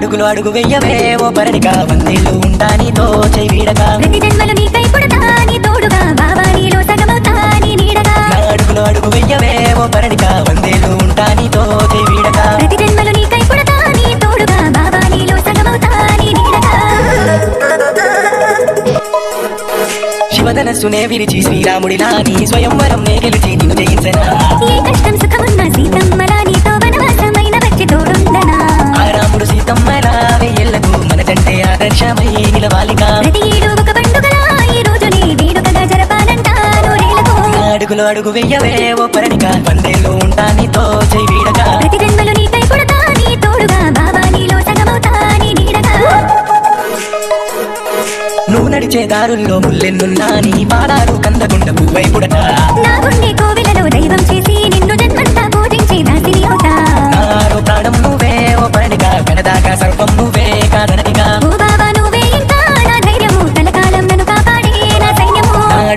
అడుగులు అడుగు వెయ్యవే ఓ పరణిక వందేళ్ళు ఉంటా నీతో చేయి వీడక ప్రతి జన్మలో నీకై పుడతా నీ తోడుగా బాబా నీలో సగమవుతా నీ నీడగా. నా అడుగులు అడుగు వెయ్యవే ఓ పరణిక వందేళ్ళు ఉంటా నీతో చేయి వీడక ప్రతి జన్మలో నీకై పుడతా నీ తోడుగా బాబా నీలో సగమవుతా నీ నీడగా. శివధనస్సునే విరిచి శ్రీరాముడిలా నీ స్వయంవరం నే గెలిచి నిన్ను జయించనా. ఏ కష్టం సుఖమున్న సీతమ్మలా నీతో అడుగులు అడుగు వెయ్యవే ఓ పరణిక. వందేళ్ళు ఉంటా నీతో చేయి వీడక ప్రతి జన్మలో నీకై పుడతా నీ తోడుగా. బాబా నీలో సగమవుతా నీ నీడగా. నువ్వు నడిచే దారుల్లో ముల్లెన్నున్నా నీ పాదాలు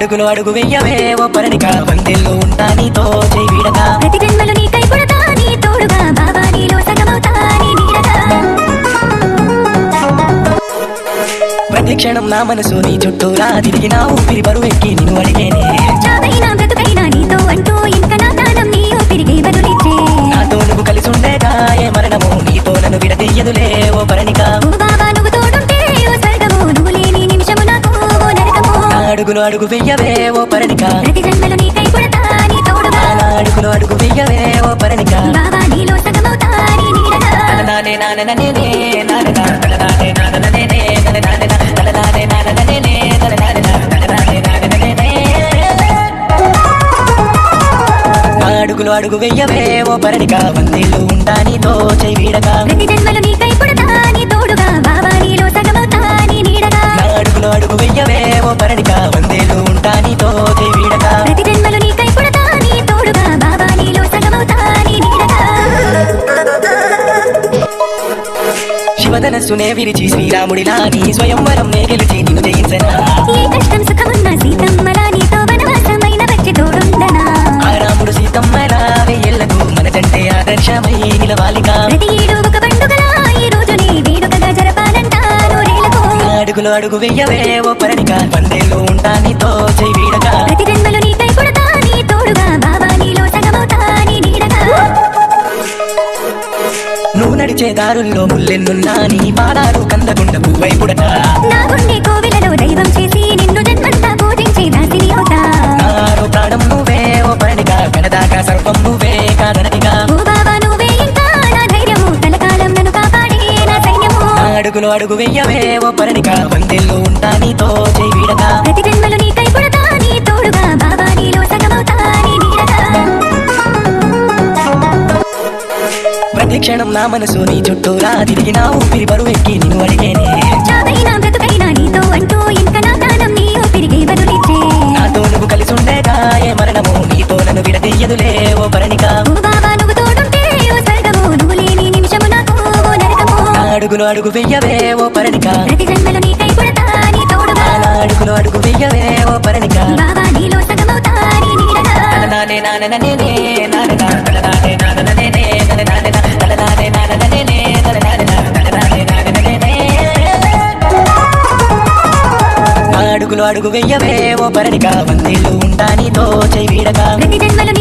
అడుగులు అడుగు వెయ్యవే ఓ పరణిక వందెల్లో ఉంటా నీతో చేయి వీడక ప్రతి జన్మలో నీకై పుడతా నీ తోడుగా బాబా నీలో సగమవుతా నీ నీడగా ప్రతి క్షణం నా మనసు నీ చుట్టూరా తిరిగి నా ఊపిరి బరువెక్కి నిన్ను అడిగేనే. చావైనా బ్రతుకైనా నీతో అంటూ ఇంకా నా దానం నీ ఊపిరికే బదులిచ్చే. నాతో నువ్వు కలిసి ఉండేగా ఏ మరణము నీతో నన్ను విడదీయదులే ఓ పరణిక అడుగులు అడుగు వెయ్యవే ఓ పరణిక ప్రతి జన్మలో నీకై పుడతా నీ తోడుగా నా అడుగులు అడుగు వెయ్యవే ఓ పరణిక బాబా నీలో సగమవుతా నీ నీడగా తలనానే నానననేనే నాననా తలనానే. నా అడుగులు అడుగు వెయ్యవే ఓ పరణిక వందేళ్ళు ఉంటా నీతో చేయి వీడక. ప్రతి జన్మలో నీకై శివధనస్సునే విరిచి శ్రీరాముడిలా నీ స్వయంవరం నే గెలిచి నిన్ను జయించనా. ఏ కష్టం సుఖమున్న సీతమ్మలా నీతో వనవాసమైన వచ్చి తోడుందనా ఆ రాముడు సీతమ్మలా మనకంటే ఆదర్శమై నిలవాలిగా ప్రతి ఏడు ఒక పండుగలా ఈ రోజు నీ వేడుకగా జరపాలంట అడుగులు అడుగు వెయ్యవే ఓ పరణిక. వందేళ్ళు ఉంటా నీతో చేయి వీడక. ప్రతి నడిచే దారుల్లో ముల్లెన్నున్నా నీ పాదాలు కందకుండ పువ్వై పుడక నా గుండె కోవిలలో దైవం చేసి నిన్ను జన్మంతా పూజించే దాసిని అవుతా. నాలో ప్రాణం నువ్వే ఓ పరణిక కడదాకా సర్వం నువ్వే కాదనకిగా ఓ బాబా నువ్వే ఇంకా నా ధైర్యము కలకాలం నన్ను కాపాడే నా సైన్యము. అడుగులు అడుగు వెయ్యవే ఓ పరణిక వందేళ్ళు ఉంటా నీతో చేయి వీడక ప్రతి జన్మలో నీకై పుడతా నీ తోడుగా బాబా నీలో సగమవుతా నీ క్షణం నా మనసు నీ చుట్టూరా తిరిగి నా ఊపిరి నిన్ను అడిగేనే. నీతో నువ్వు కలిసి ఉండేగా ఏ మరణము నీతో నన్ను విడదీయదులే. ఓ పరణిక. ఓ బాబా నువ్వు తోడుంటే ఓ స్వర్గము నువ్వు లేని నిమిషము నాకు ఓ నరకము. నా అడుగులు అడుగు వెయ్యవే ఓ పరణిక. అడుగులు అడుగు వెయ్యవే ఓ పరణిక. అడుగులు అడుగు వెయ్యవే ఓ పరణిక వందేళ్ళు ఉంటా నీతో చేయి వీడక. ప్రతి జన్మలో